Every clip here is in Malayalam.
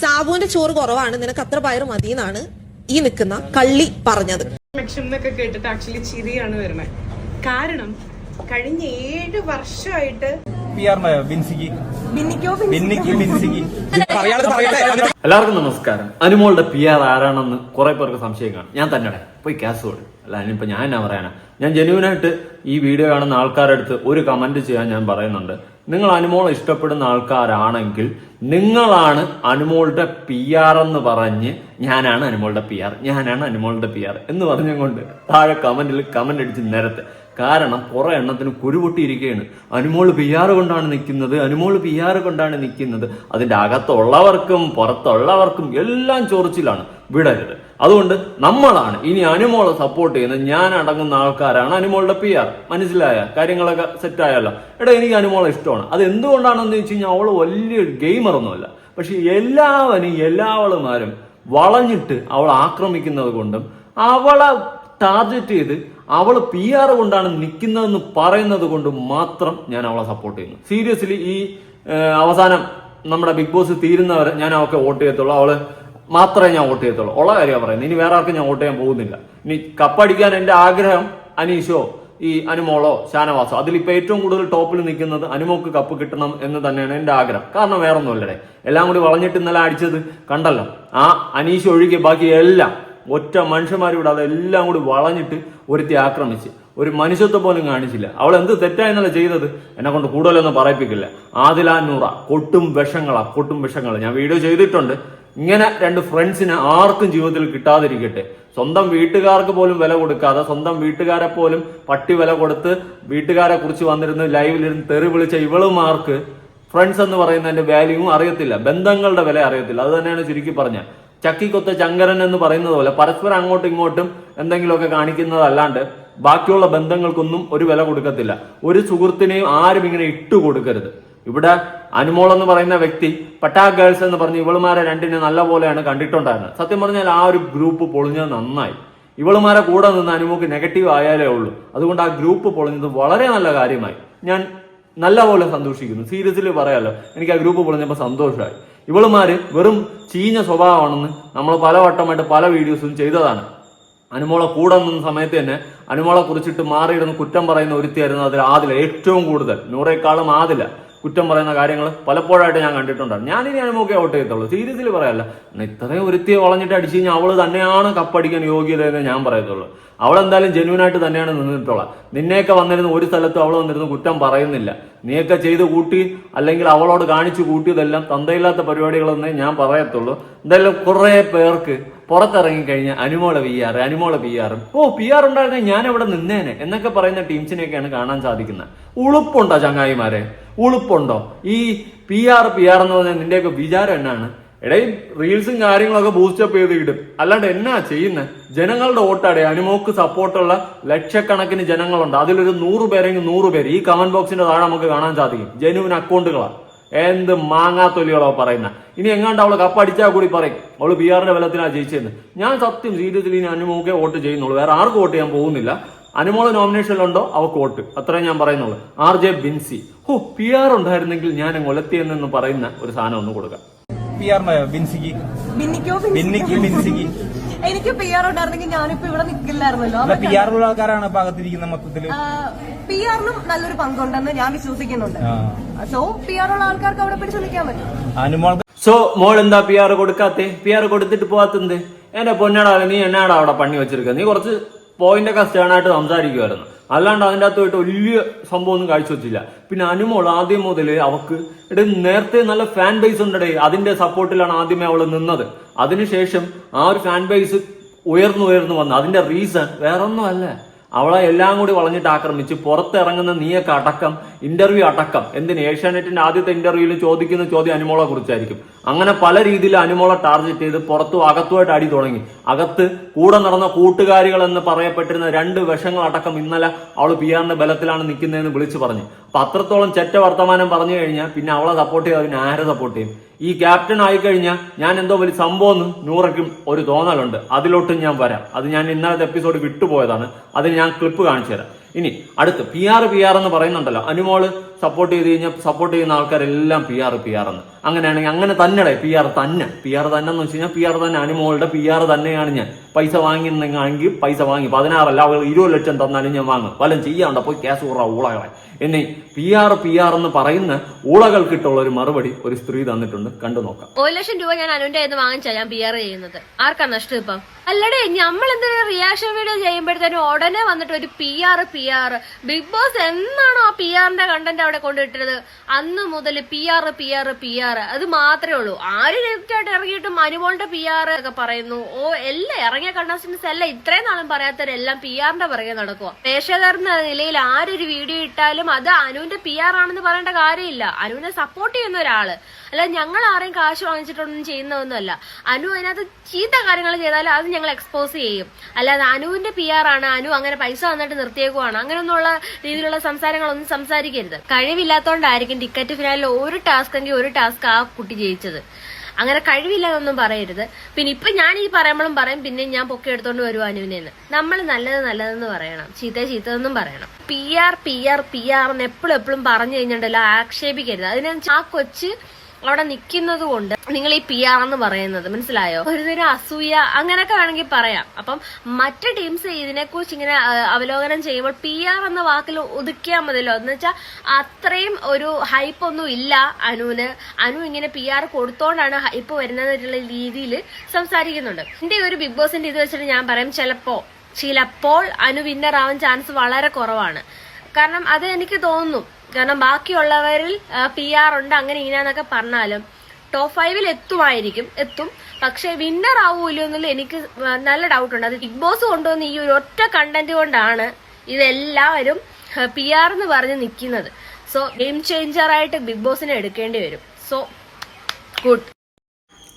സാബുവിന്റെ ചോറ് കുറവാണ് നിനക്ക് അത്ര പയർ മതി എന്നാണ് ഈ നിൽക്കുന്ന കള്ളി പറഞ്ഞത്. എന്നൊക്കെ കേട്ടിട്ട് ആക്ച്വലി ചിരിയാണ് വരുന്നത് കാരണം കഴിഞ്ഞ ഏഴ് വർഷമായിട്ട് എല്ലാവർക്കും നമസ്കാരം. അനുമോളുടെ പി ആർ ആരാണെന്ന് കുറെ പേർക്ക് സംശയം കാണും. ഞാൻ തന്നെ പോയി ക്യാസ് കൊടു. അല്ല ഇനിയിപ്പോ ഞാൻ എന്നാ പറയാനാ? ഞാൻ ജെന്യൂനായിട്ട് ഈ വീഡിയോ കാണുന്ന ആൾക്കാരെടുത്ത് ഒരു കമന്റ് ചെയ്യാൻ ഞാൻ പറയുന്നുണ്ട്. നിങ്ങൾ അനുമോളെ ഇഷ്ടപ്പെടുന്ന ആൾക്കാരാണെങ്കിൽ നിങ്ങളാണ് അനുമോളുടെ പി ആർ എന്ന് പറഞ്ഞ് ഞാനാണ് അനുമോളുടെ പി ആർ ഞാനാണ് അനുമോളുടെ പി ആർ എന്ന് പറഞ്ഞുകൊണ്ട് താഴെ കമന്റിൽ കമന്റ് അടിച്ച് നിരത്ത്. കാരണം കുറെ എണ്ണത്തിന് കുരുപൊട്ടിയിരിക്കുകയാണ്. അനുമോൾ പി ആർ കൊണ്ടാണ് നിൽക്കുന്നത് അനുമോൾ പി ആർ കൊണ്ടാണ് നിൽക്കുന്നത് അതിന്റെ അകത്തുള്ളവർക്കും പുറത്തുള്ളവർക്കും എല്ലാം ചൊറിച്ചിലാണ്. വിടരുത്. അതുകൊണ്ട് നമ്മളാണ് ഇനി അനുമോളെ സപ്പോർട്ട് ചെയ്യുന്നത്. ഞാൻ അടങ്ങുന്ന ആൾക്കാരാണ് അനുമോളുടെ പി ആർ മനസ്സിലായ? കാര്യങ്ങളൊക്കെ സെറ്റായല്ലോ എടാ എനിക്ക് അനുമോളെ ഇഷ്ടമാണ്. അത് എന്തുകൊണ്ടാണെന്ന് വെച്ച് കഴിഞ്ഞാൽ അവൾ വലിയൊരു ഗെയിമർ ഒന്നുമല്ല പക്ഷെ എല്ലാവരും എല്ലാവളുമാരും വളഞ്ഞിട്ട് അവൾ ആക്രമിക്കുന്നത് കൊണ്ടും അവളെ ടാർഗറ്റ് ചെയ്ത് അവൾ പി ആർ കൊണ്ടാണ് നിൽക്കുന്നതെന്ന് പറയുന്നത് കൊണ്ട് മാത്രം ഞാൻ അവളെ സപ്പോർട്ട് ചെയ്യുന്നു. സീരിയസ്ലി ഈ അവസാനം നമ്മുടെ ബിഗ് ബോസ് തീരുന്നവരെ ഞാൻ അവൾക്ക് വോട്ട് ചെയ്യത്തുള്ളൂ. അവൾ മാത്രമേ ഞാൻ വോട്ട് ചെയ്യത്തുള്ളൂ. ഉള്ള കാര്യമാണ് പറയുന്നത്. ഇനി വേറെ ആർക്കും ഞാൻ വോട്ട് ചെയ്യാൻ പോകുന്നില്ല. ഇനി കപ്പടിക്കാൻ എന്റെ ആഗ്രഹം അനീഷോ ഈ അനുമോളോ ഷാനവാസോ അതിലിപ്പോൾ ഏറ്റവും കൂടുതൽ ടോപ്പിൽ നിൽക്കുന്നത് അനുമോക്ക് കപ്പ് കിട്ടണം എന്ന് തന്നെയാണ് എന്റെ ആഗ്രഹം. കാരണം വേറെ ഒന്നുമല്ലേ എല്ലാം കൂടി വളഞ്ഞിട്ട് ഇന്നലെ അടിച്ചത് കണ്ടല്ലോ. ആ അനീഷ് ഒഴികെ ബാക്കി എല്ലാം ഒറ്റ മനുഷ്യന്മാരിവിടെ അതെല്ലാം കൂടി വളഞ്ഞിട്ട് ഒരുത്തി ആക്രമിച്ച്. ഒരു മനുഷ്യത്വം പോലും കാണിച്ചില്ല. അവൾ എന്ത് തെറ്റായെന്നല്ല ചെയ്തത്? എന്നെ കൊണ്ട് കൂടുതലൊന്നും പറയിപ്പിക്കില്ല. ആദിലാ നൂറ കൊട്ടും വിഷങ്ങളാ കൊട്ടും വിഷങ്ങൾ ഞാൻ വീഡിയോ ചെയ്തിട്ടുണ്ട്. ഇങ്ങനെ രണ്ട് ഫ്രണ്ട്സിന് ആർക്കും ജീവിതത്തിൽ കിട്ടാതിരിക്കട്ടെ. സ്വന്തം വീട്ടുകാർക്ക് പോലും വില കൊടുക്കാതെ സ്വന്തം വീട്ടുകാരെ പോലും പട്ടി വില കൊടുത്ത് വീട്ടുകാരെ കുറിച്ച് വന്നിരുന്ന് ലൈവിലിരുന്ന് തെറി വിളിച്ച ഇവളുമാർക്ക് ഫ്രണ്ട്സ് എന്ന് പറയുന്നതിന്റെ വാല്യൂവും അറിയത്തില്ല. ബന്ധങ്ങളുടെ വില അറിയത്തില്ല. അത് തന്നെയാണ് ചുരുക്കി പറഞ്ഞ. ചക്കിക്കൊത്ത ചങ്കരൻ എന്ന് പറയുന്നത് പോലെ പരസ്പരം അങ്ങോട്ടും ഇങ്ങോട്ടും എന്തെങ്കിലുമൊക്കെ കാണിക്കുന്നതല്ലാണ്ട് ബാക്കിയുള്ള ബന്ധങ്ങൾക്കൊന്നും ഒരു വില കൊടുക്കത്തില്ല. ഒരു സുഹൃത്തിനെയും ആരും ഇങ്ങനെ ഇട്ടു കൊടുക്കരുത് ഇവിടെ അനുമോൾ എന്ന് പറയുന്ന വ്യക്തി പട്ടാ ഗേൾസ് എന്ന് പറഞ്ഞ് ഇവളുമാരെ രണ്ടിനെ നല്ല പോലെയാണ് കണ്ടിട്ടുണ്ടായിരുന്നത്. സത്യം പറഞ്ഞാൽ ആ ഒരു ഗ്രൂപ്പ് പൊളിഞ്ഞത് നന്നായി. ഇവളുമാരെ കൂടെ നിന്ന് അനുമോക്ക് നെഗറ്റീവ് ആയാലേ ഉള്ളൂ. അതുകൊണ്ട് ആ ഗ്രൂപ്പ് പൊളിഞ്ഞത് വളരെ നല്ല കാര്യമായി. ഞാൻ നല്ല പോലെ സന്തോഷിക്കുന്നു. സീരിയസ്ലി പറയാലോ എനിക്ക് ആ ഗ്രൂപ്പ് പൊളിഞ്ഞപ്പോൾ സന്തോഷമായി. ഇവളുമാര് വെറും ചീഞ്ഞ സ്വഭാവമാണെന്ന് നമ്മൾ പലവട്ടമായിട്ട് പല വീഡിയോസും ചെയ്തതാണ്. അനുമോളെ കൂടെ നിന്ന സമയത്ത് തന്നെ അനുമോളെ കുറിച്ചിട്ട് മാറിയിടുന്ന കുറ്റം പറയുന്ന ഒരുത്തിയായിരുന്നു അതിൽ ആദില ഏറ്റവും കൂടുതൽ. നൂറേക്കാളും ആദില. കുറ്റം പറയുന്ന കാര്യങ്ങൾ പലപ്പോഴായിട്ട് ഞാൻ കണ്ടിട്ടുണ്ട്. ഞാനിനി അനുമോക്കെ ഔട്ട് ചെയ്യത്തുള്ളൂ. സീരിയസ്ലി പറയല്ല. ഇത്രയും ഒരുത്തിയെ വളഞ്ഞിട്ട് അടിച്ചു കഴിഞ്ഞാൽ അവൾ തന്നെയാണ് കപ്പടിക്കാൻ യോഗ്യത എന്ന് ഞാൻ പറയത്തുള്ളൂ. അവൾ എന്തായാലും ജെന്യൂൻ തന്നെയാണ് നിന്നിട്ടുള്ളത്. നിന്നെയൊക്കെ വന്നിരുന്ന ഒരു സ്ഥലത്തും അവൾ വന്നിരുന്ന് കുറ്റം പറയുന്നില്ല. നീയൊക്കെ ചെയ്ത് കൂട്ടി അല്ലെങ്കിൽ അവളോട് കാണിച്ചു കൂട്ടിയതെല്ലാം തന്തയില്ലാത്ത പരിപാടികളെന്നേ ഞാൻ പറയത്തുള്ളൂ. എന്തായാലും കുറേ പേർക്ക് പുറത്തിറങ്ങി കഴിഞ്ഞ അനുമോളെ പി ആർ അനുമോളെ പി ആറും ഓ പി ആർ ഉണ്ടായിരുന്നെങ്കിൽ ഞാൻ അവിടെ നിന്നേനെ എന്നൊക്കെ പറയുന്ന ടീംസിനെയൊക്കെയാണ് കാണാൻ സാധിക്കുന്നത്. ഉളുപ്പുണ്ടോ ചങ്ങായിമാരെ? ഉളുപ്പുണ്ടോ? ഈ പി ആർ പി ആർ എന്ന് പറഞ്ഞാൽ നിന്റെയൊക്കെ വിചാരം എന്നാണ്. ഇടയിൽ റീൽസും കാര്യങ്ങളൊക്കെ ബൂസ്റ്റപ്പ് ചെയ്ത് ഇടും അല്ലാണ്ട് എന്നാ ചെയ്യുന്നത് ജനങ്ങളുടെ വോട്ടാടെ അനുമോക്ക് സപ്പോർട്ടുള്ള ലക്ഷക്കണക്കിന് ജനങ്ങളുണ്ട്. അതിലൊരു നൂറ് പേരെങ്കിൽ നൂറ് പേര് ഈ കമന്റ് ബോക്സിന്റെ താഴെ നമുക്ക് കാണാൻ സാധിക്കും. ജനുവിൻ അക്കൗണ്ടുകളാണ് എന്ത് മാങ്ങാത്തൊലികളോ പറയുന്ന. ഇനി എങ്ങാണ്ട് അവൾ കപ്പടിച്ചാൽ കൂടി പറയും. അവൾ ബി ആറിന്റെ ബലത്തിനാ ജയിച്ചതെന്ന് ഞാൻ സത്യം സീരിയസ്ലി ഇനി അനുമോക്കെ വോട്ട് ചെയ്യുന്നുള്ളൂ. വേറെ ആർക്കും വോട്ട് ചെയ്യാൻ പോകുന്നില്ല. അനുമോൾ നോമിനേഷനിലുണ്ടോ അവക്ക് വോട്ട്. അത്രയും ഞാൻ പറയുന്നുള്ളൂ. R J Binsi. ഹോ പി ആർ ഉണ്ടായിരുന്നെങ്കിൽ ഞാൻ ഒലത്തിയെന്ന് പറയുന്ന ഒരു സാധനം ഒന്ന് കൊടുക്കാം. ബിൻസിക്ക്? ബിന്നിക്ക് ബിൻസിക്ക്. എനിക്ക് പി ആർ ഉണ്ടായിരുന്നെങ്കിൽ ഞാനിപ്പോ ഇവിടെ നിൽക്കില്ലായിരുന്നല്ലോ പി ആർ ഉള്ള ആൾക്കാരാണ് ഭാഗത്തിരിക്കുന്ന മൊത്തത്തിൽ. പി ആറിനും നല്ലൊരു പങ്കുണ്ടെന്ന് ഞാൻ വിശ്വസിക്കുന്നുണ്ട്. സോ പി ആർ ഉള്ള ആൾക്കാർക്ക് അവിടെ പിടിച്ചു നിൽക്കാൻ പറ്റും. സോ മോൾ എന്താ പി ആർ കൊടുക്കാത്തേ? പി ആർ കൊടുത്തിട്ട് പോവാത്തത് എന്റെ പൊന്നാടാ നീ എന്നാടാ അവിടെ പണി വെച്ചിരിക്കുക നീ കുറച്ച് പോയിന്റ് ഒക്കെ സ്റ്റേണായിട്ട് സംസാരിക്കുമായിരുന്നു അല്ലാണ്ട് അതിന്റെ അകത്ത് പോയിട്ട് വലിയ സംഭവം ഒന്നും കാഴ്ചവെച്ചില്ല. പിന്നെ അനുമോൾ ആദ്യം മുതൽ അവക്ക് എടേ നേരത്തെ നല്ല ഫാൻ ബേസ് ഉണ്ടടേ അതിന്റെ സപ്പോർട്ടിലാണ് ആദ്യമേ അവൾ നിന്നത്. അതിനുശേഷം ആ ഒരു ഫാൻ ബേസ് ഉയർന്നു ഉയർന്നു വന്നു അതിന്റെ റീസൺ വേറൊന്നും അല്ല അവളെ എല്ലാം കൂടി വളഞ്ഞിട്ട് ആക്രമിച്ച് പുറത്തിറങ്ങുന്ന നീയൊക്കെ അടക്കം ഇന്റർവ്യൂ അടക്കം. എന്തിന് ഏഷ്യാനെറ്റിന്റെ ആദ്യത്തെ ഇന്റർവ്യൂവിൽ ചോദിക്കുന്ന ചോദ്യം അനുമോളെ കുറിച്ചായിരിക്കും. അങ്ങനെ പല രീതിയിൽ അനുമോളെ ടാർഗറ്റ് ചെയ്ത് പുറത്തും അകത്തുമായിട്ട് അടി തുടങ്ങി. അകത്ത് കൂടെ നടന്ന കൂട്ടുകാരികൾ എന്ന് പറയപ്പെട്ടിരുന്ന രണ്ട് വിഷങ്ങൾ അടക്കം ഇന്നലെ അവൾ പി ആറിന്റെ ബലത്തിലാണ് നിൽക്കുന്നതെന്ന് വിളിച്ചു പറഞ്ഞു. അപ്പൊ അത്രത്തോളം ചെറ്റ വർത്തമാനം പറഞ്ഞു കഴിഞ്ഞാൽ പിന്നെ അവളെ സപ്പോർട്ട് പിന്നെ ആരെ സപ്പോർട്ട് ചെയ്യും? ഈ ക്യാപ്റ്റൻ ആയിക്കഴിഞ്ഞാൽ ഞാൻ എന്തോ വലിയ സംഭവം നൂറയ്ക്കും ഒരു തോന്നലുണ്ട്. അതിലോട്ടും ഞാൻ വരാം. അത് ഞാൻ ഇന്നലത്തെ എപ്പിസോഡ് വിട്ടുപോയതാണ്. അതിന് ഞാൻ ക്ലിപ്പ് കാണിച്ചു തരാം ഇനി അടുത്ത് പി ആർ പി ആർ എന്ന് പറയുന്നുണ്ടല്ലോ. അനുമോൾ സപ്പോർട്ട് ചെയ്ത് കഴിഞ്ഞാൽ സപ്പോർട്ട് ചെയ്യുന്ന ആൾക്കാരെല്ലാം പി ആർ പി ആർ എന്ന്. അങ്ങനെയാണെങ്കിൽ അങ്ങനെ തന്നെ പി ആർ തന്നെ. പി ആർ തന്നെ എന്ന് വെച്ച് കഴിഞ്ഞാൽ പി ആർ തന്നെ. അനുമോളുടെ പി ആർ തന്നെയാണ് ഞാൻ. പൈസ വാങ്ങിയെന്നെങ്കിൽ പൈസ വാങ്ങി. പതിനാറല്ല അവൾ ഇരുപത് ലക്ഷം തന്നാലും ഞാൻ വാങ്ങും. വല്ലതും ചെയ്യാണ്ട? പോയി ക്യാഷ് കുറ ഊളകളെ. എന്നെ പി ആർ പി ആർ എന്ന് പറയുന്ന ഊളകൾക്കിട്ടുള്ള ഒരു മറുപടി ഒരു സ്ത്രീ തന്നിട്ടുണ്ട്. കണ്ടു നോക്കാം. ഒരു ലക്ഷം രൂപ ഞാൻ അനുവിന്റെ കയ്യിൽ വാങ്ങിച്ചാ ഞാൻ പി ആർ ചെയ്യുന്നത്. ആർക്കാ നഷ്ടം ഇപ്പം? അല്ലടേ നമ്മൾ എന്തെങ്കിലും റിയാക്ഷൻ വീഡിയോ ചെയ്യുമ്പോഴത്തേനും ഉടനെ വന്നിട്ട് ഒരു P R P R Bigg Boss എന്നാണോ ആ പി ആറിന്റെ കണ്ടന്റ് അവിടെ കൊണ്ടുവിട്ടത് അന്ന് മുതൽ P R P R P R അത് മാത്രമേ ഉള്ളൂ. ആര് നെഗറ്റീവായിട്ട് ഇറങ്ങിയിട്ടും അനുമോളുടെ പി ആർ ഒക്കെ പറയുന്നു. ഓ എല്ലാം ഇറങ്ങിയ കണ്ടസ്റ്റൻസ് എല്ലാം ഇത്രയും നാളും പറയാത്തവരെല്ലാം പി ആറിന്റെ പുറകെ നടക്കുക പ്രേക്ഷകർ എന്ന നിലയിൽ ആരൊരു വീഡിയോ ഇട്ടാലും അത് അനുവിന്റെ പി ആർ ആണെന്ന് പറയേണ്ട കാര്യമില്ല. അനുവിനെ സപ്പോർട്ട് ചെയ്യുന്ന ഒരാൾ. അല്ല ഞങ്ങൾ ആരെയും കാശ് വാങ്ങിച്ചിട്ടൊന്നും ചെയ്യുന്നതൊന്നുമല്ല. അനു അതിനകത്ത് ചീത്ത കാര്യങ്ങൾ ചെയ്താൽ അത് ഞങ്ങൾ എക്സ്പോസ് ചെയ്യും. അല്ലാതെ അനുവിന്റെ പി ആണ് അനു അങ്ങനെ പൈസ വന്നിട്ട് നിർത്തിയേക്കുവാണ്. അങ്ങനെയൊന്നുള്ള രീതിയിലുള്ള സംസാരങ്ങളൊന്നും സംസാരിക്കരുത്. കഴിവില്ലാത്തതുകൊണ്ടായിരിക്കും ടിക്കറ്റ് ഫിനാലിൽ ഒരു ടാസ്ക് എങ്കിൽ ഒരു ടാസ്ക് ആ കുട്ടി ജയിച്ചത്. അങ്ങനെ കഴിവില്ല എന്നൊന്നും പറയരുത്. പിന്നെ ഇപ്പൊ ഞാൻ ഈ പറയുമ്പോഴും പറയും പിന്നെ ഞാൻ പൊക്കെ എടുത്തോണ്ട് വരുവാ അനുവിനെന്ന്. നമ്മൾ നല്ലത് നല്ലതെന്ന് പറയണം. ചീത്ത ചീത്തതെന്നും പറയണം. P R P R P R എന്ന് എപ്പോഴും എപ്പോഴും പറഞ്ഞു കഴിഞ്ഞിട്ടുണ്ടല്ലോ ആക്ഷേപിക്കരുത്. അതിനെ ആ കൊച്ച് അവിടെ നിൽക്കുന്നത് കൊണ്ട് നിങ്ങൾ ഈ പി ആർ എന്ന് പറയുന്നത് മനസ്സിലായോ? ഒരുതരം അസൂയ അങ്ങനെയൊക്കെ വേണമെങ്കിൽ പറയാം. അപ്പം മറ്റ് ടീംസ് ഇതിനെക്കുറിച്ച് ഇങ്ങനെ അവലോകനം ചെയ്യുമ്പോൾ പി ആർ എന്ന വാക്കിൽ ഒതുക്കിയാൽ മതിയല്ലോ. എന്ന് വെച്ചാൽ അത്രയും ഒരു ഹൈപ്പ് ഒന്നും ഇല്ല അനുവിന്. അനു ഇങ്ങനെ പി ആർ കൊടുത്തോണ്ടാണ് ഹൈപ്പ് വരുന്നതെന്നുള്ള രീതിയിൽ സംസാരിക്കുന്നുണ്ട്. എന്റെ ഒരു ബിഗ് ബോസിന്റെ ഇത് വെച്ചിട്ട് ഞാൻ പറയും ചിലപ്പോ ചിലപ്പോൾ അനു വിന്നർ ആവാൻ ചാൻസ് വളരെ കുറവാണ്. കാരണം അത് എനിക്ക് തോന്നുന്നു. കാരണം ബാക്കിയുള്ളവരിൽ പി ആർ ഉണ്ട് അങ്ങനെ ഇങ്ങനെയാന്നൊക്കെ പറഞ്ഞാലും ടോപ്പ് ഫൈവിൽ എത്തുമായിരിക്കും എത്തും. പക്ഷെ വിന്നർ ആവൂല്ലോ എന്നുള്ള എനിക്ക് നല്ല ഡൗട്ട് ഉണ്ട്. അത് ബിഗ് ബോസ് കൊണ്ടുവന്ന ഈ ഒരു ഒറ്റ കണ്ടന്റ് കൊണ്ടാണ് ഇതെല്ലാവരും പി ആർ എന്ന് പറഞ്ഞ് നിൽക്കുന്നത്. സോ ഗെയിം ചേഞ്ചറായിട്ട് ബിഗ് ബോസിനെ എടുക്കേണ്ടി വരും. സോ ഗുഡ്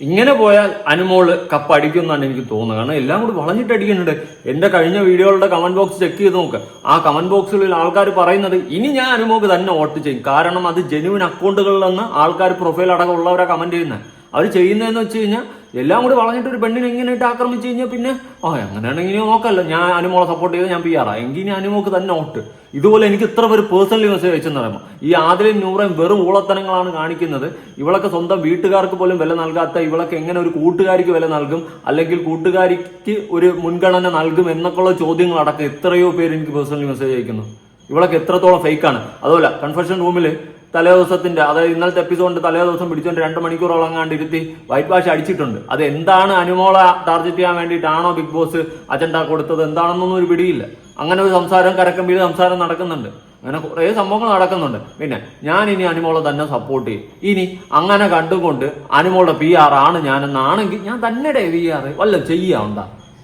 ഇങ്ങനെ പോയാൽ അനുമോൾ കപ്പ് അടിക്കും എന്നാണ് എനിക്ക് തോന്നുന്നത്. കാരണം എല്ലാം കൂടി വളഞ്ഞിട്ട് അടിക്കുന്നുണ്ട്. എന്റെ കഴിഞ്ഞ വീഡിയോകളുടെ കമന്റ് ബോക്സ് ചെക്ക് ചെയ്ത് നോക്ക്. ആ കമന്റ് ബോക്സുകളിൽ ആൾക്കാർ പറയുന്നത് ഇനി ഞാൻ അനുമോക്ക് തന്നെ വോട്ട് ചെയ്യും. കാരണം അത് ജെനുവിൻ അക്കൗണ്ടുകളിൽ നിന്ന് ആൾക്കാർ പ്രൊഫൈൽ അടക്കം ഉള്ളവരാ കമന്റ് ചെയ്യുന്നത് അവർ ചെയ്യുന്നതെന്ന് വെച്ച് കഴിഞ്ഞാൽ എല്ലാം കൂടി വളഞ്ഞിട്ട് ഒരു പെണ്ണിനെ ഇങ്ങനെ ഇട്ട് ആക്രമിച്ചു കഴിഞ്ഞാൽ പിന്നെ ആ അങ്ങനെയാണെങ്കിൽ ഇനി നോക്കല്ല. ഞാൻ അനുമോളെ സപ്പോർട്ട് ചെയ്ത് ഞാൻ പി ആറാ എങ്കിൽ ഇനി അനുമോക്ക് തന്നെ ഓട്ട് ഇതുപോലെ എനിക്ക് ഇത്ര പേര് പേഴ്സണലി മെസ്സേജ് അയച്ചെന്ന് പറയുമ്പോൾ ഈ ആദിലും നൂറയും വെറും ഊളത്തനങ്ങളാണ് കാണിക്കുന്നത്. ഇവളൊക്കെ സ്വന്തം വീട്ടുകാർക്ക് പോലും വില നൽകാത്ത ഇവളൊക്കെ എങ്ങനെ ഒരു കൂട്ടുകാരിക്ക് വില നൽകും? അല്ലെങ്കിൽ കൂട്ടുകാരിക്ക് ഒരു മുൻഗണന നൽകും എന്നൊക്കെയുള്ള ചോദ്യങ്ങൾ അടക്കം എത്രയോ പേര് എനിക്ക് പേഴ്സണലി മെസ്സേജ് അയക്കുന്നു. ഇവളൊക്കെ എത്രത്തോളം ഫേക്കാണ് അതുപോലെ കൺഫെഷൻ റൂമിൽ തലേ ദിവസത്തിന്റെ അതായത് ഇന്നലത്തെ എപ്പിസോഡിന്റെ തലേ ദിവസം പിടിച്ചുകൊണ്ട് രണ്ട് മണിക്കൂറോളം കണ്ട് ഇരുത്തി വൈറ്റ് വാഷ് അടിച്ചിട്ടുണ്ട്. അത് എന്താണ് അനുമോളെ ടാർഗറ്റ് ചെയ്യാൻ വേണ്ടിയിട്ടാണോ ബിഗ് ബോസ് അജണ്ട കൊടുത്തത്? എന്താണെന്നൊന്നും ഒരു പിടിയില്ല. അങ്ങനെ ഒരു സംസാരം കരക്കമ്പിയിൽ സംസാരം നടക്കുന്നുണ്ട്. അങ്ങനെ കുറേ സംഭവങ്ങൾ നടക്കുന്നുണ്ട്. പിന്നെ ഞാൻ ഇനി അനുമോളെ തന്നെ സപ്പോർട്ട് ചെയ്യും. ഇനി അങ്ങനെ കണ്ടുകൊണ്ട് അനുമോളുടെ പി ആർ ആണ് ഞാനെന്നാണെങ്കിൽ ഞാൻ തന്നെ പി ആർ വല്ല ചെയ്യാവുണ്ട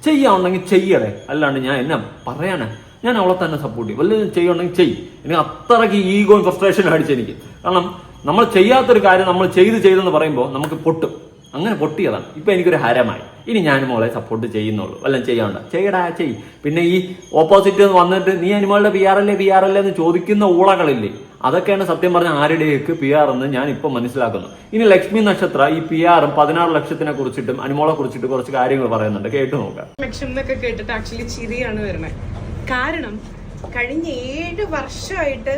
ചെയ്യാവുണ്ടെങ്കിൽ ചെയ്യടേ. അല്ലാണ്ട് ഞാൻ എന്നാ പറയാനാ? ഞാൻ അവളെ തന്നെ സപ്പോർട്ട് ചെയ്യും. വല്ലതും ചെയ്യുന്നുണ്ടെങ്കിൽ ചെയ്യും. എനിക്ക് അത്രയ്ക്ക് ഈഗോയും ഫ്രസ്ട്രേഷൻ അടിച്ച് എനിക്ക്. കാരണം നമ്മൾ ചെയ്യാത്തൊരു കാര്യം നമ്മൾ ചെയ്ത് ചെയ്തെന്ന് പറയുമ്പോൾ നമുക്ക് പൊട്ടും. അങ്ങനെ പൊട്ടിയതാണ്. ഇപ്പൊ എനിക്കൊരു ഹരമായി. ഇനി ഞാൻ മോളെ സപ്പോർട്ട് ചെയ്യുന്നുള്ളൂ. വല്ലതും ചെയ്യാണ്ട് ചെയ്യടാ ചെയ് പിന്നെ ഈ ഓപ്പോസിറ്റ് വന്നിട്ട് നീ അനുമോളുടെ പി ആർ അല്ലേ പി ആർ അല്ലേ എന്ന് ചോദിക്കുന്ന ഊളകളില്ലേ? അതൊക്കെയാണ് സത്യം പറഞ്ഞ ആരുടെയൊക്കെ പി ആർ എന്ന് ഞാൻ ഇപ്പൊ മനസ്സിലാക്കുന്നു. ഇനി ലക്ഷ്മി നക്ഷത്ര ഈ പി ആറും പതിനാറ് ലക്ഷത്തിനെ കുറിച്ചിട്ടും അനുമോളെ കുറിച്ചിട്ട് കുറച്ച് കാര്യങ്ങൾ പറയുന്നുണ്ട്. കേട്ടു നോക്കാം. ലക്ഷം എന്നൊക്കെ കേട്ടിട്ട് ആക്ച്വലി ചിരിയാണ് വരുന്നത് കാരണം കഴിഞ്ഞ ഏഴ് വർഷമായിട്ട്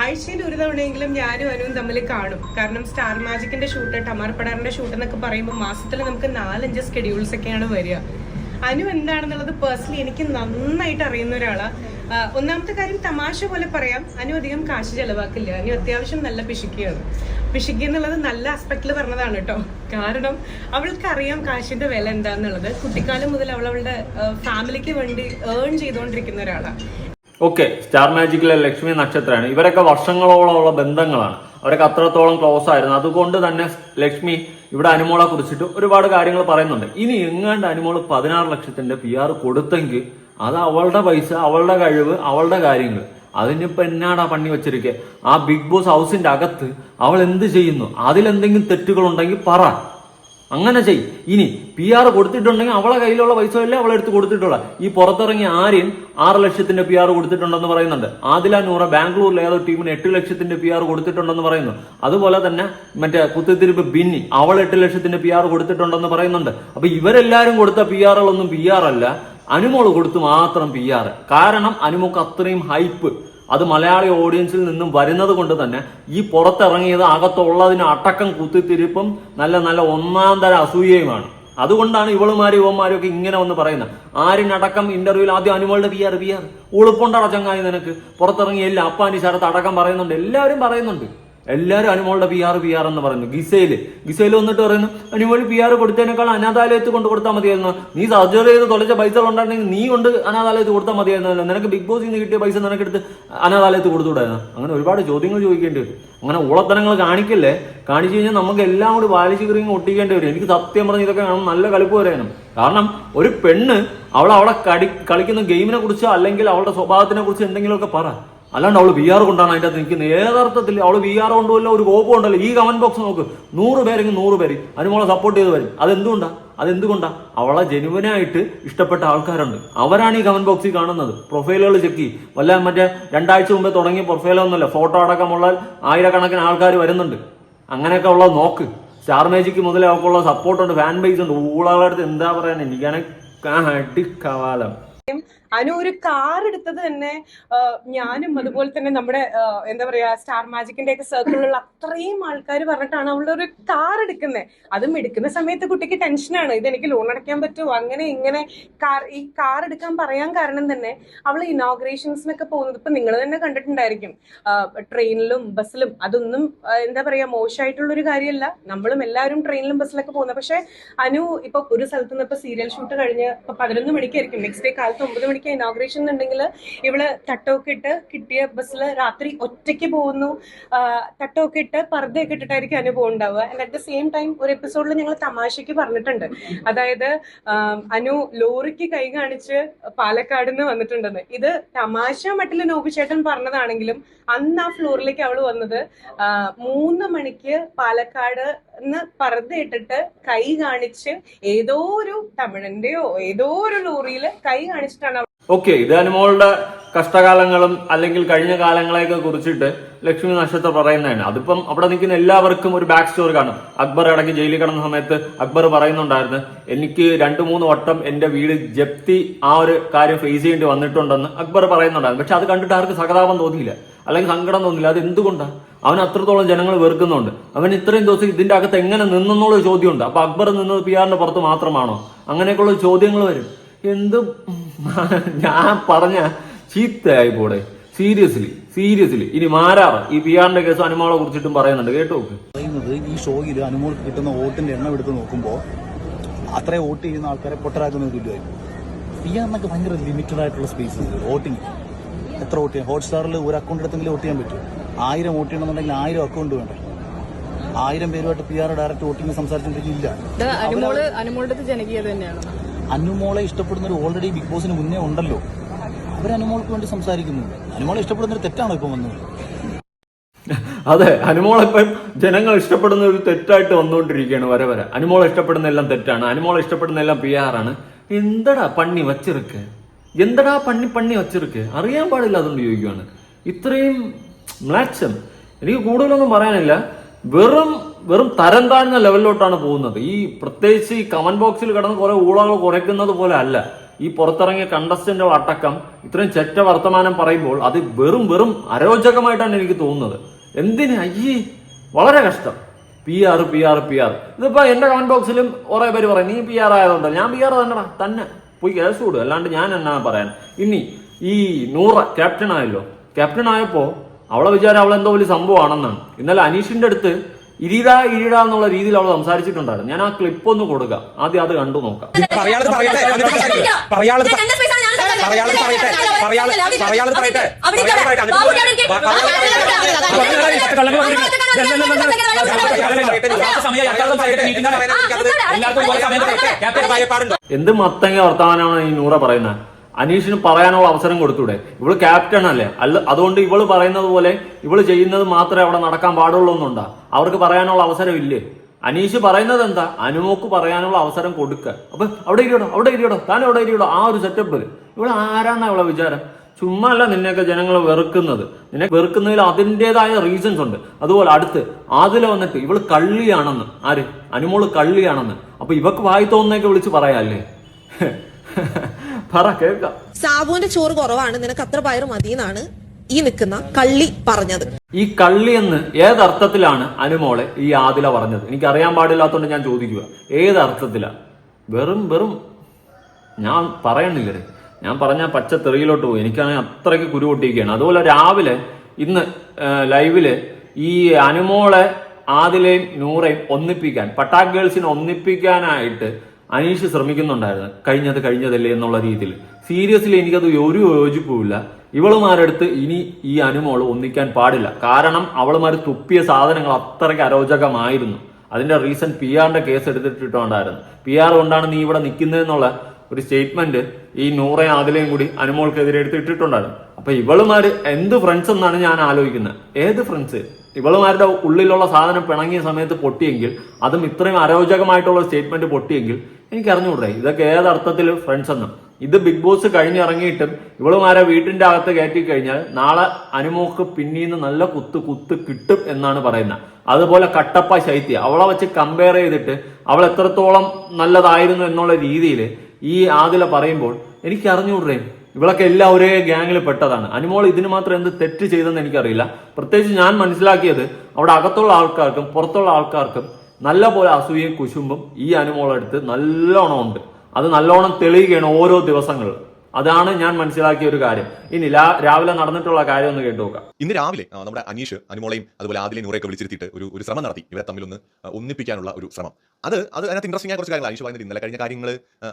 ആഴ്ചയിൽ ഒരു തവണയെങ്കിലും ഞാനും അനുവും തമ്മിൽ കാണും. കാരണം സ്റ്റാർ മാജിക്കിന്റെ ഷൂട്ട് ടമാർ പടാറിന്റെ ഷൂട്ട് എന്നൊക്കെ പറയുമ്പോൾ മാസത്തിൽ നമുക്ക് നാലഞ്ച് സ്കെഡ്യൂൾസ് ഒക്കെയാണ് വരിക. അനു എന്താണെന്നുള്ളത് പേഴ്സണലി എനിക്ക് നന്നായിട്ട് അറിയുന്ന ഒരാളാ. ആ, ഒന്നാമത്തെ കാര്യം തമാശ പോലെ പറയാം. അനു അധികം കാശ് ചെലവാക്കില്ല. അനു അത്യാവശ്യം നല്ല പിശുക്കിയാണ്. പിശുക്കി എന്നുള്ളത് നല്ല ആസ്പെക്റ്റിൽ പറഞ്ഞതാണ് കേട്ടോ. കാരണം അവൾക്ക് അറിയാം കാശിന്റെ വില എന്താന്നുള്ളത്. കുട്ടിക്കാലം മുതൽ അവൾ അവളുടെ ഫാമിലിക്ക് വേണ്ടി ഏൺ ചെയ്തുകൊണ്ടിരിക്കുന്ന ഒരാളാണ് ഓക്കെ സ്റ്റാർ മാജിക്കിലെ ലക്ഷ്മി നക്ഷത്രമാണ് ഇവരൊക്കെ വർഷങ്ങളോളമുള്ള ബന്ധങ്ങളാണ്. അവരൊക്കെ അത്രത്തോളം ക്ലോസ് ആയിരുന്നു. അതുകൊണ്ട് തന്നെ ലക്ഷ്മി ഇവിടെ അനുമോളെ കുറിച്ചിട്ട് ഒരുപാട് കാര്യങ്ങൾ പറയുന്നുണ്ട്. ഇനി എങ്ങാണ്ട് അനുമോൾ പതിനാറ് ലക്ഷത്തിന്റെ പി ആർ കൊടുത്തെങ്കിൽ അത് അവളുടെ പൈസ അവളുടെ കഴിവ് അവളുടെ കാര്യങ്ങൾ. അതിനിപ്പോ എന്നാടാ പണി വെച്ചിരിക്കെ? ആ ബിഗ് ബോസ് ഹൗസിന്റെ അകത്ത് അവൾ എന്ത് ചെയ്യുന്നു? അതിലെന്തെങ്കിലും തെറ്റുകൾ ഉണ്ടെങ്കിൽ പറ. അങ്ങനെ ചെയ്. ഇനി പി ആർ കൊടുത്തിട്ടുണ്ടെങ്കിൽ അവളെ കയ്യിലുള്ള പൈസ അല്ലേ അവളെടുത്ത് കൊടുത്തിട്ടുള്ള. ഈ പുറത്തിറങ്ങിയ ആര്യൻ ആറ് ലക്ഷത്തിന്റെ പി ആർ കൊടുത്തിട്ടുണ്ടെന്ന് പറയുന്നുണ്ട്. ആദില നൂറ ബാംഗ്ലൂരിൽ ഏതോ ടീമിന് എട്ട് ലക്ഷത്തിന്റെ പി ആർ കൊടുത്തിട്ടുണ്ടെന്ന് പറയുന്നു. അതുപോലെ തന്നെ മറ്റേ കുത്തിത്തിരിപ്പ് ബിന്നി അവൾ എട്ട് ലക്ഷത്തിന്റെ പി ആർ കൊടുത്തിട്ടുണ്ടെന്ന് പറയുന്നുണ്ട്. അപ്പൊ ഇവരെല്ലാരും കൊടുത്ത പി ആറുകളൊന്നും പി ആർ അല്ല. അനുമോൾ കൊടുത്ത് മാത്രം പി ആർ കാരണം അനുമോക്ക് അത്രയും ഹൈപ്പ് അത് മലയാളി ഓഡിയൻസിൽ നിന്നും വരുന്നത് കൊണ്ട് തന്നെ ഈ പുറത്തിറങ്ങിയത് അകത്തുള്ളതിന് അടക്കം കുത്തിത്തിരിപ്പും നല്ല നല്ല ഒന്നാം തര അസൂയയുമാണ്. അതുകൊണ്ടാണ് ഇവളുമാരും ഇവന്മാരും ഒക്കെ ഇങ്ങനെ വന്ന് പറയുന്നത്. ആരിനടക്കം ഇന്റർവ്യൂവിൽ ആദ്യം അനുമോളുടെ പി ആർ പി ആർ ഉളുപ്പുണ്ടട ചങ്ങായി നിനക്ക്. പുറത്തിറങ്ങിയല്ല അപ്പാനി ശരത്ത് അടക്കം പറയുന്നുണ്ട്. എല്ലാവരും പറയുന്നുണ്ട്. എല്ലാവരും അനുമോളുടെ പി ആർ പി ആർ എന്ന് പറയുന്നു. ഗിസയിൽ ഗിസയിൽ വന്നിട്ട് പറയുന്നു അനുമോൾ പി ആർ കൊടുത്തതിനേക്കാൾ അനാഥാലയത്ത് കൊണ്ട് കൊടുത്താൽ മതിയായിരുന്നു. നീ സർജറി ചെയ്ത് തൊലച്ച പൈസ ഉണ്ടായിരുന്നെങ്കിൽ നീ കൊണ്ട് അനാഥാലയത്ത് കൊടുത്താൽ മതിയായിരുന്നല്ലോ. നിനക്ക് ബിഗ് ബോസിൽ നിന്ന് കിട്ടിയ പൈസ നിനക്കെടുത്ത് അനാഥാലയത്ത് കൊടുത്തുകൂടായിരുന്നു അങ്ങനെ ഒരുപാട് ചോദ്യങ്ങൾ ചോദിക്കേണ്ടി വരും. അങ്ങനെ ഉളത്തനങ്ങൾ കാണിക്കല്ലേ? കാണിച്ചു കഴിഞ്ഞാൽ നമുക്ക് എല്ലാം കൂടി വാലിച്ച് കീറിങ് ഒട്ടിക്കേണ്ടി വരും. എനിക്ക് സത്യം പറഞ്ഞ് ഇതൊക്കെ കാണാൻ നല്ല കളിപ്പ് വരാനും. കാരണം ഒരു പെണ്ണ് അവൾ അവളെ കളിക്കുന്ന ഗെയിമിനെ കുറിച്ചോ അല്ലെങ്കിൽ അവളുടെ സ്വഭാവത്തിനെ കുറിച്ച് എന്തെങ്കിലുമൊക്കെ പറ. അല്ലാണ്ട് അവൾ വി ആർ കൊണ്ടാണ് അതിന്റെ അകത്ത് നിൽക്കുന്നത്. ഏതർത്ഥത്തിൽ അവൾ വി ആർ കൊണ്ടുമല്ല ഒരു കോപ്പം ഉണ്ടല്ലോ ഈ കമന്റ് ബോക്സ് നോക്ക്. നൂറ് പേരെങ്കിൽ നൂറ് പേര്. അനുമോളെ സപ്പോർട്ട് ചെയ്ത് വരും. അതെന്തുകൊണ്ടാ? അതെന്തുകൊണ്ടാ? അവളെ ജനുവനായിട്ട് ഇഷ്ടപ്പെട്ട ആൾക്കാരുണ്ട്. അവരാണ് ഈ കമന്റ് ബോക്സിൽ കാണുന്നത്. പ്രൊഫൈലുകൾ ചെക്ക് ചെയ്യും. വല്ല മറ്റേ രണ്ടാഴ്ച മുമ്പേ തുടങ്ങിയ പ്രൊഫൈലൊന്നുമല്ല ഫോട്ടോ അടക്കമുള്ള ആയിരക്കണക്കിന് ആൾക്കാർ വരുന്നുണ്ട്. അങ്ങനെയൊക്കെ ഉള്ളത് നോക്ക്. സ്റ്റാർ മേജിക്ക് മുതലേ അവൾക്കുള്ള സപ്പോർട്ടുണ്ട് ഫാൻ ബേസ് ഉണ്ട്. ഊളകളുടെ അടുത്ത് എന്താ പറയാൻ? എനിക്കാണെങ്കിൽ അടിക്കവാലം. അനു ഒരു കാർ എടുത്തത് തന്നെ ഞാനും അതുപോലെ തന്നെ നമ്മുടെ എന്താ പറയാ സ്റ്റാർ മാജിക്കിന്റെ ഒക്കെ സർക്കിളിലുള്ള അത്രയും ആൾക്കാർ പറഞ്ഞിട്ടാണ് അവളുടെ ഒരു കാർ എടുക്കുന്നത് അതും എടുക്കുന്ന സമയത്ത് കുട്ടിക്ക് ടെൻഷനാണ് ഇത് എനിക്ക് ലോൺ അടയ്ക്കാൻ പറ്റുമോ അങ്ങനെ ഇങ്ങനെ കാർ ഈ കാർ എടുക്കാൻ പറയാൻ കാരണം തന്നെ അവൾ ഇനോഗ്രേഷൻസിനൊക്കെ പോകുന്നത് ഇപ്പൊ നിങ്ങൾ തന്നെ കണ്ടിട്ടുണ്ടായിരിക്കും. ട്രെയിനിലും ബസ്സിലും അതൊന്നും എന്താ പറയാ മോശമായിട്ടുള്ള ഒരു കാര്യമല്ല നമ്മളും എല്ലാവരും ട്രെയിനിലും ബസ്സിലൊക്കെ പോകുന്നത് പക്ഷെ അനു ഇപ്പൊ ഒരു സ്ഥലത്ത് നിന്ന് ഇപ്പൊ സീരിയൽ ഷൂട്ട് കഴിഞ്ഞ് ഇപ്പൊ പതിനൊന്ന് മണിക്കായിരിക്കും. നെക്സ്റ്റ് ഡേ കാലത്ത് ഒമ്പത് മണിക്ക് ഇനോഗ്രേഷൻ ഉണ്ടെങ്കിൽ ഇവൾ തട്ടമൊക്കെ ഇട്ട് കിട്ടിയ ബസ്സിൽ രാത്രി ഒറ്റയ്ക്ക് പോകുന്നു. തട്ടമൊക്കെ ഇട്ട് പർദ്ദയൊക്കെ ഇട്ടിട്ടായിരിക്കും അനു ഉണ്ടാവുക and at the same time ഒരു എപ്പിസോഡിൽ ഞങ്ങൾ തമാശയ്ക്ക് പറഞ്ഞിട്ടുണ്ട്. അതായത് അനു ലോറിക്ക് കൈ കാണിച്ച് പാലക്കാട് നിന്ന് വന്നിട്ടുണ്ടെന്ന്. ഇത് തമാശ മട്ടിൽ നോബി ചേട്ടൻ പറഞ്ഞതാണെങ്കിലും അന്ന് ആ ഫ്ലോറിലേക്ക് അവൾ വന്നത് മൂന്ന് മണിക്ക് പാലക്കാട് ന്ന് പർദ്ദ ഇട്ടിട്ട് കൈ കാണിച്ച് ഏതോ ഒരു തമിഴന്റെയോ ഏതോ ഒരു ലോറിയിൽ കൈ കാണിച്ചിട്ടാണ് ഓക്കെ ഇത് അനുമോളുടെ കഷ്ടകാലങ്ങളും അല്ലെങ്കിൽ കഴിഞ്ഞ കാലങ്ങളെയൊക്കെ കുറിച്ചിട്ട് ലക്ഷ്മി നക്ഷത്രം പറയുന്നതാണ്. അതിപ്പം അവിടെ നിൽക്കുന്ന എല്ലാവർക്കും ഒരു ബാക്ക് സ്റ്റോറി കാണും. അക്ബർ ഇടയ്ക്ക് ജയിലിൽ കിടന്ന സമയത്ത് അക്ബർ പറയുന്നുണ്ടായിരുന്നു എനിക്ക് രണ്ടു മൂന്ന് വട്ടം എന്റെ വീട് ജപ്തി ആ ഒരു കാര്യം ഫേസ് ചെയ്യേണ്ടി വന്നിട്ടുണ്ടെന്ന് അക്ബർ പറയുന്നുണ്ടായിരുന്നു. പക്ഷെ അത് കണ്ടിട്ട് ആർക്ക് സഹതാപം തോന്നിയില്ല. അല്ലെങ്കിൽ സങ്കടം തോന്നില്ല അത് എന്തുകൊണ്ടാണ് അവൻ അത്രത്തോളം ജനങ്ങൾ വെറുക്കുന്നുണ്ട്. അവൻ ഇത്രയും ദിവസം ഇതിന്റെ അകത്ത് എങ്ങനെ നിന്നെന്നുള്ള ചോദ്യമുണ്ട്. അപ്പൊ അക്ബർ നിന്നത് പി ആറിന്റെ പുറത്ത് മാത്രമാണോ? അങ്ങനെയൊക്കെയുള്ള ചോദ്യങ്ങൾ വരും. എന്തും ഞാൻ പറഞ്ഞ ചീത്തയായി പോടെ. സീരിയസ്ലി സീരിയസ്ലി ഇനി മാരാറ്? ഈ പി ആറിന്റെ കേസ് അനുമോളെ കുറിച്ചിട്ടും പറയുന്നുണ്ട്. കേട്ടോ പറയുന്നത് ഈ ഷോയിൽ അനുമോൾക്ക് കിട്ടുന്ന വോട്ടിന്റെ എണ്ണം എടുത്ത് നോക്കുമ്പോൾ അത്രയും വോട്ട് ചെയ്യുന്ന ആൾക്കാരെ പൊട്ടരാക്കുന്ന തുല്യമായിരിക്കും പി ആറിനൊക്കെ ഭയങ്കര ലിമിറ്റഡ് ആയിട്ടുള്ള സ്പേസ് വോട്ടിംഗ് എത്ര വോട്ട് ചെയ്യാം? ഹോട്ട്സ്റ്റാറിൽ ഒരു അക്കൗണ്ട് എടുത്തെങ്കിലും വോട്ട് ചെയ്യാൻ പറ്റും. ആയിരം വോട്ട് ചെയ്യണമെന്നുണ്ടെങ്കിൽ ആയിരം അക്കൗണ്ട് വേണ്ട? ആയിരം പേരുമായിട്ട് പി ആർ ഡയറക്റ്റ് വോട്ടിംഗ് സംസാരിച്ചിട്ടില്ല അനുമോൾ അനുമോളുടെ ജനകീയത തന്നെയാണ്. അനുമോളെ ഇഷ്ടപ്പെടുന്നവർ ഓൾറെഡി ബിഗ് ബോസിന് മുന്നേ ഉണ്ടല്ലോ. അവർ അനുമോൾക്ക് വേണ്ടി സംസാരിക്കുന്നുണ്ട് അനുമോളെ ഇഷ്ടപ്പെടുന്നൊരു തെറ്റാണ് ഇപ്പൊ വന്നത്? അതെ അനുമോളിപ്പം ജനങ്ങൾ ഇഷ്ടപ്പെടുന്ന ഒരു തെറ്റായിട്ട് വന്നുകൊണ്ടിരിക്കുകയാണ് വരെ വരെ. അനുമോളെ ഇഷ്ടപ്പെടുന്ന എല്ലാം തെറ്റാണ്. അനുമോളെ ഇഷ്ടപ്പെടുന്ന എല്ലാം പി ആറാണ് എന്തടാ പണ്ണി വച്ചിരിക്ക് എന്തടാ പണ്ണി പണ്ണി വച്ചിരിക്ക് അറിയാൻ പാടില്ല അതുകൊണ്ട് ചോദിക്കുവാണ്. ഇത്രയും മ്ലാച്ചം എനിക്ക് കൂടുതലൊന്നും പറയാനില്ല. വെറും വെറും തരം താഴ്ന്ന ലെവലിലോട്ടാണ് പോകുന്നത്. ഈ പ്രത്യേകിച്ച് ഈ കമന്റ് ബോക്സിൽ കിടന്ന് കുറെ ഊളകൾ കുറയ്ക്കുന്നത് പോലെ അല്ല. ഈ പുറത്തിറങ്ങിയ കണ്ടസ്റ്റന്റ് അടക്കം ഇത്രയും ചെറ്റ വർത്തമാനം പറയുമ്പോൾ അത് വെറും വെറും അരോചകമായിട്ടാണ് എനിക്ക് തോന്നുന്നത്. എന്തിന്? അയ്യേ വളരെ കഷ്ടം. P R P R P R ഇതിപ്പോ എന്റെ കമന്റ് ബോക്സിലും കുറെ പേര് പറയും നീ പി ആർ ആയതുകൊണ്ട് ഞാൻ പി ആർ തന്നെടാ തന്നെ. പോയി കേസ് കൂടും. അല്ലാണ്ട് ഞാൻ എന്നാ പറയാൻ? ഇനി ഈ നൂറ ക്യാപ്റ്റൻ ആയല്ലോ. ക്യാപ്റ്റൻ ആയപ്പോ അവളെ വിചാരം അവളെന്തോ വലിയ സംഭവമാണെന്നാണ്. ഇന്നലെ അനീഷിന്റെ അടുത്ത് ഇരിടാ ഇരിടാ എന്നുള്ള രീതിയിൽ അവൾ സംസാരിച്ചിട്ടുണ്ടായിരുന്നു ഞാൻ ആ ക്ലിപ്പ് ഒന്ന് കൊടുക്കാം ആദ്യം അത് കണ്ടു നോക്കാം എന്ത് മത്തങ്ങ വർത്തമാനമാണ് ഈ നൂറ പറയുന്നത് അനീഷിന് പറയാനുള്ള അവസരം കൊടുത്തൂടെ? ഇവൾ ക്യാപ്റ്റൻ അല്ലേ? അല്ല അതുകൊണ്ട് ഇവൾ പറയുന്നത് പോലെ ഇവൾ ചെയ്യുന്നത് മാത്രമേ അവിടെ നടക്കാൻ പാടുള്ളൂ എന്നുണ്ടാ? അവർക്ക് പറയാനുള്ള അവസരം ഇല്ലേ? അനീഷ് പറയുന്നത് എന്താ? അനുമോക്ക് പറയാനുള്ള അവസരം കൊടുക്കുക. അപ്പൊ അവിടെ ഇരിയടോ അവിടെ ഇരിയടോ താൻ അവിടെ ഇരിയടോ ആ ഒരു സെറ്റപ്പ് ഇവിടെ ആരാണ് അവളെ വിചാരം? ചുമ്മാ അല്ല നിന്നെയൊക്കെ ജനങ്ങൾ വെറുക്കുന്നത്. നിന്നെ വെറുക്കുന്നതിൽ അതിന്റെതായ റീസൺസ് ഉണ്ട്. അതുപോലെ അടുത്ത് ആദില വന്നിട്ട് ഇവൾ കള്ളിയാണെന്ന്. ആര്? അനുമോൾ കള്ളിയാണെന്ന്. അപ്പൊ ഇവക്ക് വായി തോന്നുന്നൊക്കെ വിളിച്ച് പറയാല്ലേ? പറ കേൾക്കാം. സാബുവിന്റെ ചോറ് കുറവാണ് നിനക്ക് അത്ര പയർ മതി എന്നാണ് ഈ നിൽക്കുന്ന കള്ളി പറഞ്ഞത്. ഈ കള്ളി എന്ന് ഏതർത്ഥത്തിലാണ് അനുമോളെ ഈ ആദില പറഞ്ഞത്? എനിക്ക് അറിയാൻ പാടില്ലാത്തതുകൊണ്ട് ഞാൻ ചോദിക്കുക ഏതർത്ഥത്തിലാ? വെറും വെറും ഞാൻ പറയണില്ലേ? ഞാൻ പറഞ്ഞ പച്ച തെറിയിലോട്ട് പോകും എനിക്കാണെങ്കിൽ അത്രയ്ക്ക് കുരു പൊട്ടിയിരിക്കുകയാണ്. അതുപോലെ രാവിലെ ഇന്ന് ലൈവിൽ ഈ അനുമോളെ ആദിലെയും നൂറേയും ഒന്നിപ്പിക്കാൻ പട്ടാക് ഗേൾസിനെ ഒന്നിപ്പിക്കാനായിട്ട് അനീഷ് ശ്രമിക്കുന്നുണ്ടായിരുന്നു. കഴിഞ്ഞത് കഴിഞ്ഞതല്ലേ എന്നുള്ള രീതിയിൽ. സീരിയസ്ലി എനിക്കത് ഒരു യോജിപ്പുമില്ല. ഇവളുമാരെടുത്ത് ഇനി ഈ അനുമോൾ ഒന്നിക്കാൻ പാടില്ല. കാരണം അവളുമാർ തുപ്പിയ സാധനങ്ങൾ അത്രയ്ക്ക് അരോചകമായിരുന്നു. അതിന്റെ റീസൺ പി ആറിന്റെ കേസ് എടുത്തിട്ടുണ്ടായിരുന്നു പി ആർ കൊണ്ടാണ് നീ ഇവിടെ നിൽക്കുന്നതെന്നുള്ള ഒരു സ്റ്റേറ്റ്മെന്റ് ഈ നൂറെ ആദിലയും കൂടി അനുമോൾക്കെതിരെ എടുത്തിട്ടിട്ടുണ്ടായിരുന്നു. അപ്പൊ ഇവളുമാര് എന്ത് ഫ്രണ്ട്സ് എന്നാണ് ഞാൻ ആലോചിക്കുന്നത്. ഏത് ഫ്രണ്ട്സ് ഇവളുമാരുടെ ഉള്ളിലുള്ള സാധനം പിണങ്ങിയ സമയത്ത് പൊട്ടിയെങ്കിൽ അതും ഇത്രയും അരോചകമായിട്ടുള്ള സ്റ്റേറ്റ്മെന്റ് പൊട്ടിയെങ്കിൽ എനിക്ക് അറിഞ്ഞുകൂടേ ഇതൊക്കെ ഏതർത്ഥത്തിൽ ഫ്രണ്ട്സ് എന്ന്. ഇത് ബിഗ് ബോസ് കഴിഞ്ഞിറങ്ങിയിട്ടും ഇവളുമാരെ വീട്ടിന്റെ അകത്ത് കയറ്റി കഴിഞ്ഞാൽ നാളെ അനുമോക്ക് പിന്നീന്ന് നല്ല കുത്ത് കുത്ത് കിട്ടും എന്നാണ് പറയുന്നത്. അതുപോലെ കട്ടപ്പ ശൈത്യ അവളെ വെച്ച് കമ്പയർ ചെയ്തിട്ട് അവൾ എത്രത്തോളം നല്ലതായിരുന്നു എന്നുള്ള രീതിയിൽ ഈ ആദില പറയുമ്പോൾ എനിക്ക് അറിഞ്ഞുകൂടേ ഇവളൊക്കെ എല്ലാം ഒരേ ഗ്യാങ്ങിൽ പെട്ടതാണ്. അനുമോൾ ഇതിന് മാത്രം എന്ത് തെറ്റ് ചെയ്തെന്ന് എനിക്കറിയില്ല. പ്രത്യേകിച്ച് ഞാൻ മനസ്സിലാക്കിയത് അവിടെ അകത്തുള്ള ആൾക്കാർക്കും പുറത്തുള്ള ആൾക്കാർക്കും നല്ല പോലെ അസൂയയും കുശുമ്പും ഈ അനുമോളെടുത്ത് നല്ലോണം ഉണ്ട്. അത് നല്ലോണം തെളിയുകയാണ് ഓരോ ദിവസങ്ങളിൽ അതാണ് ഞാൻ മനസ്സിലാക്കിയ ഒരു കാര്യം. ഇനി രാവിലെ നടന്നിട്ടുള്ള കാര്യം ഒന്ന് കേട്ടു നോക്കാം. ഇന്ന് രാവിലെ നമ്മുടെ അനീഷ് അനുമോളയും അതുപോലെ ആദിലെ നൂറൊക്കെ വിളിച്ചിരുത്തിയിട്ട് ഒരു ഒരു ശ്രമം നടത്തി. ഇവരെ തമ്മിലൊന്ന് ഒന്ന് ഒന്നിപ്പിക്കാനുള്ള ഒരു ശ്രമം. അത് അത് അതിനകത്ത് ഇൻട്രസ്റ്റിംഗ് ആയ കുറച്ച് കാര്യങ്ങൾ അനീഷ് പറയുന്നത് ഇന്നലെ കഴിഞ്ഞ കാര്യങ്ങൾ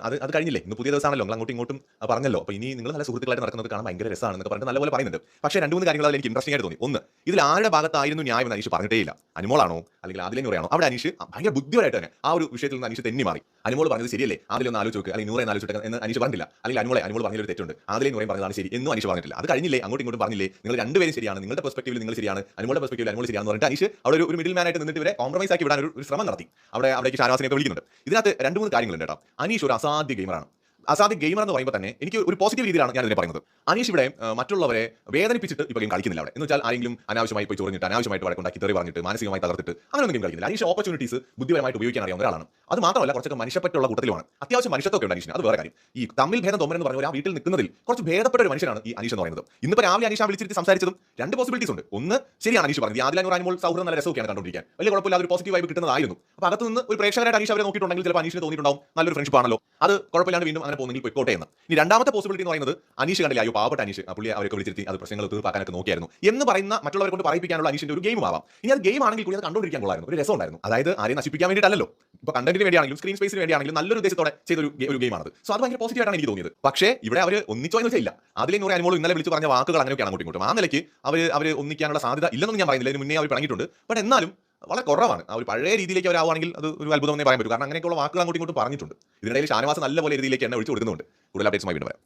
അത് അത് കഴിഞ്ഞില്ലേ? ഇന്ന് പുതിയ ദിവസമാണല്ലോ. നിങ്ങൾ അങ്ങോട്ടും ഇങ്ങോട്ടും പറഞ്ഞല്ലോ. അപ്പോൾ ഇനി നിങ്ങൾ നല്ല സുഹൃത്തുക്കളായിട്ട് നടക്കുന്നത് കാണാൻ ഭയങ്കര രസമാണെന്ന് പറഞ്ഞിട്ട് നല്ലപോലെ പറയുന്നുണ്ട്. പക്ഷേ രണ്ട് മൂന്ന് കാര്യങ്ങൾ എനിക്ക് ഇൻട്രസ്റ്റിംഗ് ആയിട്ട് തോന്നി. ഒന്ന് ഇതിൽ ആരുടെ ഭാഗത്തായിരുന്നു ന്യായം അനീഷ് പറഞ്ഞിട്ടേ ഇല്ല. അനുമോളാണോ അല്ലെങ്കിൽ ആദിലെ നൂറയാണോ? അവിടെ അനീഷ് ഭയങ്കര ബുദ്ധിപരമായിട്ട് തന്നെ ആ ഒരു വിഷയത്തിൽ നിന്ന് അനീഷ് തെന്നി മാറി. അനുമോൾ പറഞ്ഞത് ശരിയല്ലേ? ആദിലൊന്ന് ആലോചിച്ച് നോക്കുക അല്ലെങ്കിൽ നൂറെ ആലോചിച്ചിട്ട് എന്ന് അനീഷ് പറഞ്ഞില്ല അല്ലെങ്കിൽ അനുമോളെ അനുമോൾ പറഞ്ഞൊരു തെറ്റുണ്ട്. ആദ്യം നൂറയും പറഞ്ഞതാണ് ശരി. എന്നും അനീഷ് പറഞ്ഞിട്ടില്ല. അത് കഴിഞ്ഞില്ലേ? അങ്ങോട്ടും ഇങ്ങോട്ടും പറഞ്ഞില്ലേ? നിങ്ങൾ രണ്ടുപേരും ശരിയാണ്. നിങ്ങളുടെ പെർസ്പെക്റ്റീവിൽ നിങ്ങൾ ശരിയാണ്. അനുമോളുടെ പെർസ്പെക്റ്റീവിൽ അനുമോൾ ശരിയാണെന്ന് പറഞ്ഞിട്ട് അനീഷ് അവിടെ ഒരു മിഡിൽ മാനായിട്ട് നിന്നിട്ട് ഇവരെ കോംപ്രമൈസ് ആക്കി വിടാൻ ഒരു ഒരു ശ്രമം നടത്തി. അവിടെ അവിടേക്ക് ഷാനവാസിനെ വിളിക്കുന്നുണ്ട്. ഇതിനകത്ത് രണ്ട് മൂന്ന് കാര്യങ്ങളുണ്ട് കേട്ടോ. അനീഷ് ഒരു അസാധ്യ ഗെയിമറാണ് അസാധ്യ ഗെയിമർ എന്ന് പറയുമ്പോൾ തന്നെ എനിക്ക് ഒരു പോസിറ്റീവ് രീതിയിലാണ് ഞാൻ ഇതിനെ പറയുന്നത്. അനീഷ് ഇവിടെ മറ്റുള്ളവരെ വേദനിപ്പിച്ചിട്ട് ഇപ്പോൾ ഗെയിം കളിക്കുന്നില്ല അവിടെ. എന്ന് വെച്ചാൽ ആരെങ്കിലും അനാവശ്യമായി പോയി ചൊറിഞ്ഞിട്ട് അനാവശ്യമായിട്ട് വഴക്കുണ്ടാക്കി തെറി പറഞ്ഞിട്ട് മാനസികമായി തകർത്തിട്ട് അങ്ങനെയൊന്നും ഗെയിം കളിക്കുന്നില്ല. അനീഷ് ഓപ്പർച്യൂണിറ്റീസ് ബുദ്ധിപരമായിട്ട് ഉപയോഗിക്കാൻ അറിയാവുന്ന ഒരാളാണ്. അത് മാത്രമല്ല കുറച്ചൊക്കെ മനുഷ്യപ്പെട്ടുള്ള കൂട്ടത്തിലുമാണ്. അത്യാവശ്യം മനുഷ്യത്വമൊക്കെ ഉണ്ട് അനീഷിന്. അത് വേറെ കാര്യം. ഈ തമ്മിൽ ഭേദം തോമൻ എന്ന് പറഞ്ഞ വീട്ടിൽ നിൽക്കുന്നതിൽ കുറച്ച് ഭേദപ്പെട്ട ഒരു മനുഷ്യനാണ് ഈ അനീഷ് എന്ന് പറയുന്നത്. ഇന്നിപ്പോൾ രാവിലെ അനീഷ് വിളിച്ചിട്ട് സംസാരിച്ചതും രണ്ട് പോസിബിലിറ്റീസ് ഉണ്ട്. ഒന്ന് ശരിയാണ് അനീഷ് പറഞ്ഞത്. ആദ്യം അനുമോൾ സൗഹൃദം നല്ല രസമൊക്കെയാണ് കണ്ടുകൊണ്ടിരിക്കാൻ. വലിയ കുഴപ്പമില്ല ഒരു പോസിറ്റീവ് വൈബ് കിട്ടുന്നതായിരുന്നു. അപ്പോൾ അകത്തുനിന്ന് ഒരു പ്രേക്ഷകരായിട്ട് അനീഷ് അവരെ നോക്കിയിട്ടുണ്ടെങ്കിൽ ചിലപ്പോൾ അനീഷിന് തോന്നിയിട്ടുണ്ടാവും. നല്ലൊരു ഫ്രണ്ട്ഷിപ്പ് ആണല്ലോ. അത് കുഴപ്പമില്ലാണ്ട് വീണ്ടും അങ്ങനെ പോകുന്നെങ്കിൽ പോയിക്കോട്ടെ എന്ന്. ഇനി രണ്ടാമത്തെ പോസിബിലിറ്റി എന്ന് പറയുന്നത് അനീഷ് കണ്ടില്ല? അയ്യോ പാവപ്പെട്ട അനീഷ്. പുള്ളി അവരൊക്കെ വിളിച്ചിരുത്തി അത് പ്രശ്നങ്ങൾ തീർപ്പാക്കാനൊക്കെ നോക്കിയായിരുന്നു. എന്ന് പറയുന്ന മറ്റുള്ളവരെ കൊണ്ട് പറയിപ്പിക്കാനുള്ള അനീഷിന്റെ ഒരു ഗെയിം ആവാം. ഇനി അത് ഗെയിം ആണെങ്കിൽ കൂടി അത് കണ്ടുകൊണ്ടിരിക്കാൻ കൊള്ളായിരുന്നു ഒരു രസം ഉണ്ടായിരുന്നു അതായത് ആരെയും നശിപ്പിക്കാൻ വേണ്ടിയിട്ടല്ലോ ഇപ്പോൾ കണ്ടന്റിന് വേണ്ടിയാണെങ്കിലും സ്ക്രീൻ സ്പേസിന് വേണ്ടിയാണെങ്കിലും നല്ലൊരു ഉദ്ദേശത്തോടെ ചെയ്തൊരു ഒരു ഗെയിമാണ് സോ അത് ഭയങ്കര പോസിറ്റീവ് ആയിട്ടാണ് എനിക്ക് തോന്നിയത്. പക്ഷേ ഇവിടെ അവർ ഒന്നിച്ചോ എന്ന് വെച്ചില്ല. അതിലെ നൂറ് അനുമോളും ഇന്നലെ വിളിച്ച് പറഞ്ഞ വാക്കുകൾ അങ്ങനെയൊക്കെയാണ് അങ്ങോട്ടും ഇങ്ങോട്ടും. ആ നിലയ്ക്ക് അവർ അവർ ഒന്നിക്കാനുള്ള സാധ്യത ഇല്ലെന്നൊന്നും ഞാൻ പറയുന്നില്ല. ഇതിന് മുന്നേ അവർ പറഞ്ഞിട്ടുണ്ട് ബട്ട് എന്നാലും വളരെ കുറവാണ്. ആ ഒരു പഴയ രീതിയിലേക്ക് അവരാവുകയാണെങ്കിൽ അത് ഒരു അത്ഭുതം എന്നേ പറയാൻ പറ്റും. കാരണം അങ്ങനെയൊക്കെയുള്ള വാക്കുകൾ അങ്ങോട്ടും ഇങ്ങോട്ടും പറഞ്ഞിട്ടുണ്ട്. ഇതിനിടയിൽ ഷാനവാസ് നല്ല പോലെ രീതിയിലേക്ക് എന്നെ ഒഴിച്ചു കൊടുക്കുന്നുണ്ട്. കൂടുതൽ അപ്ഡേറ്റ്സുമായി വീണ്ടും വരാം.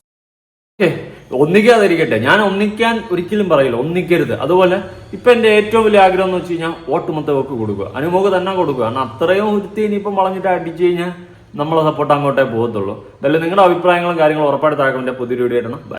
ഒന്നിക്കാതിരിക്കട്ടെ. ഞാൻ ഒന്നിക്കാൻ ഒരിക്കലും പറയില്ല. ഒന്നിക്കരുത്. അതുപോലെ ഇപ്പൊ എന്റെ ഏറ്റവും വലിയ ആഗ്രഹം എന്ന് വെച്ച് കഴിഞ്ഞാൽ വോട്ട് മൊത്തം ഒക്കെ കൊടുക്കുക. അനുമുഖ തന്നെ കൊടുക്കുക. കാരണം അത്രയും ഒരുത്തി ഇനിയിപ്പം വളഞ്ഞിട്ട് അടിച്ചു കഴിഞ്ഞാൽ നമ്മളെ സപ്പോർട്ട് അങ്ങോട്ടേ പോകത്തുള്ളൂ. അതല്ലേ നിങ്ങളുടെ അഭിപ്രായങ്ങളും കാര്യങ്ങളും ഉറപ്പായിട്ട് താഴെ പുതിയൊരു വീഡിയോ ഇടണം.